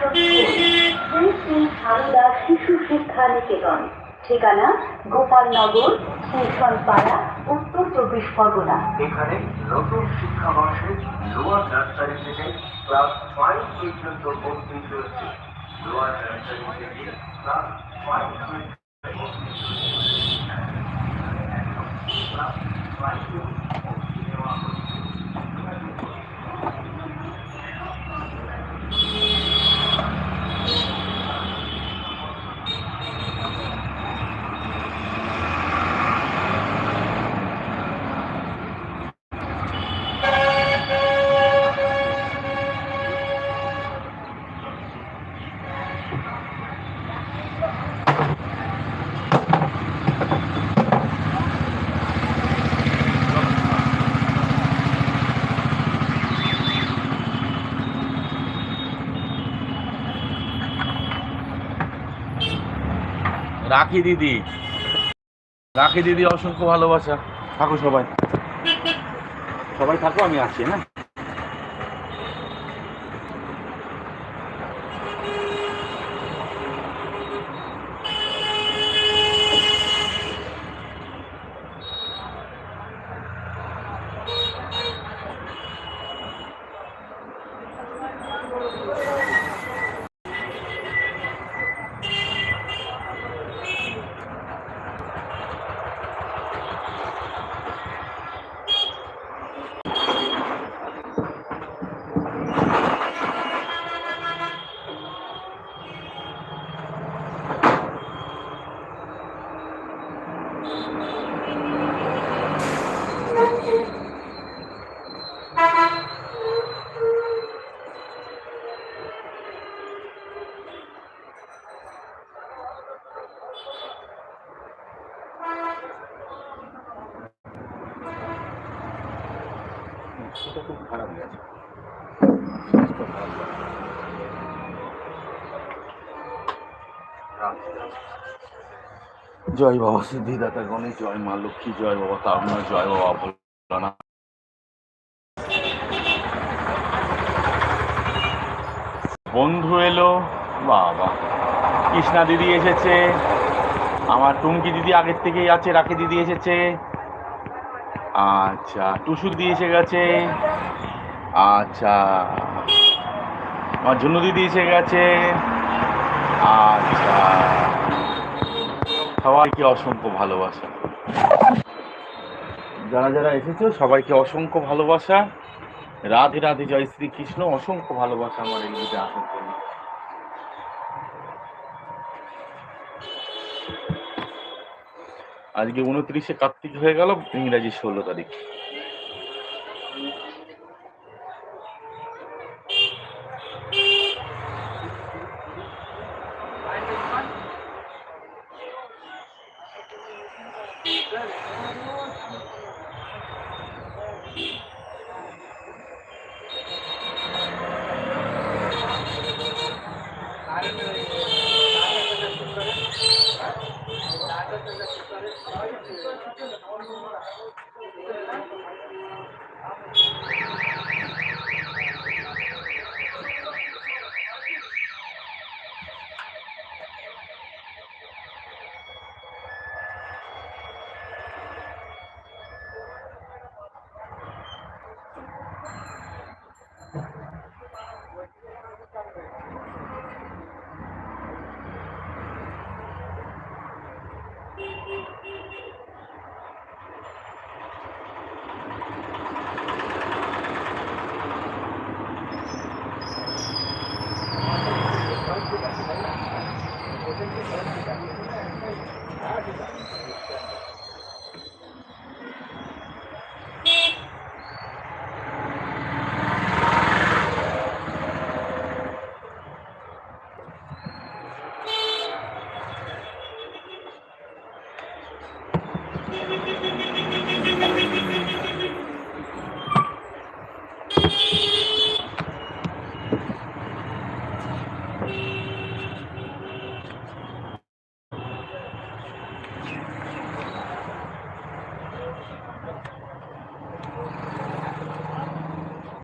শ্রী শ্রী শিশু শিক্ষা নিকেতন। ঠিকানা গোপালনগর স্টেশন পাড়া উত্তর চব্বিশ পরগনা। এখানে নতুন শিক্ষাবর্ষে লোয়ার নার্সারি থেকে ক্লাস ফাইভ পর্যন্ত ভর্তি চলছে। লোয়ার নার্সারি থেকে ক্লাস ফাইভ ভর্তি চলছে। রাখি দিদি। রাখি দিদি অসংখ্য ভালোবাসা। থাকো সবাই। সবাই থাকো আমি আসছি হ্যাঁ? খুব খারাপ গেছে জয় বাবা, সিদ্ধিদাতা গণেশ, জয় মা লক্ষ্মী, জয় বাবা তারুণা জয় বাবা ভোলানাথ। বন্ধু এলো, বাবা। কৃষ্ণা দিদি এসেছে। আমার টুমকি দিদি আগের থেকেই আছে, রাখি দিদি এসেছে। আচ্ছা টুসু দিদি এসে গেছে। আচ্ছা আমার ঝুনু দিদি এসে গেছে। আচ্ছা। সবাইকে অসংখ্য ভালোবাসা। যারা যারা এসেছ, সবাইকে অসংখ্য ভালোবাসা। রাধে রাধে, জয় শ্রীকৃষ্ণ। অসংখ্য ভালোবাসা আমার এই আসার জন্য। আজকে উনত্রিশে কার্তিক হয়ে গেল ইংরাজি ষোলো তারিখ। Thank you.